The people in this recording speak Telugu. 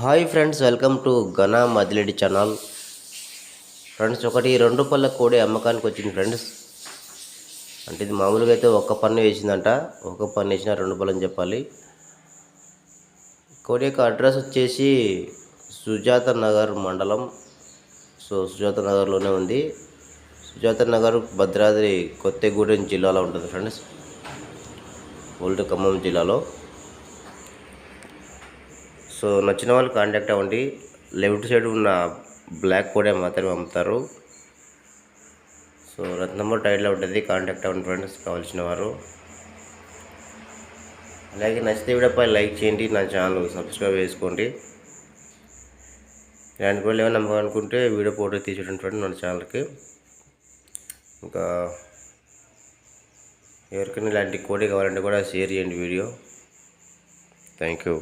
Hi friends welcome to Ghana Madireddy channel. Friends ఒకటి రెండు పళ్ళ కోడి అమ్మకానికి వచ్చింది ఫ్రెండ్స్. అంటే ఇది మామూలుగా అయితే ఒక్క పన్ను వేసిందంట. ఒక పన్ను వేసిన రెండు పళ్ళు అని చెప్పాలి. కోడి యొక్క అడ్రస్ వచ్చేసి సుజాత నగర్ మండలం. సో సుజాత నగర్లోనే ఉంది. సుజాత నగర్ భద్రాద్రి కొత్తగూడెం జిల్లాలో ఉంటుంది ఫ్రెండ్స్. ఓల్డ్ ఖమ్మం జిల్లాలో. సో నచ్చిన వాళ్ళు కాంటాక్ట్ అవ్వండి. లెఫ్ట్ సైడ్ ఉన్న బ్లాక్ కోడే మాత్రమే అమ్ముతారు. సో నెంబర్ టైట్లో ఉంటుంది. కాంటాక్ట్ అవ్వండి ఫ్రెండ్స్ కావాల్సిన వారు. అలాగే నచ్చితే వీడియోపై లైక్ చేయండి. నా ఛానల్ సబ్స్క్రైబ్ చేసుకోండి. ఇలాంటి వాళ్ళు ఏమైనా నమ్మాలనుకుంటే వీడియో ఫోటో తీసేటటువంటి ఫ్రెండ్ మన ఛానల్కి. ఇంకా ఎవరికైనా ఇలాంటి కోడి కావాలంటే కూడా షేర్ చేయండి వీడియో. Thank you.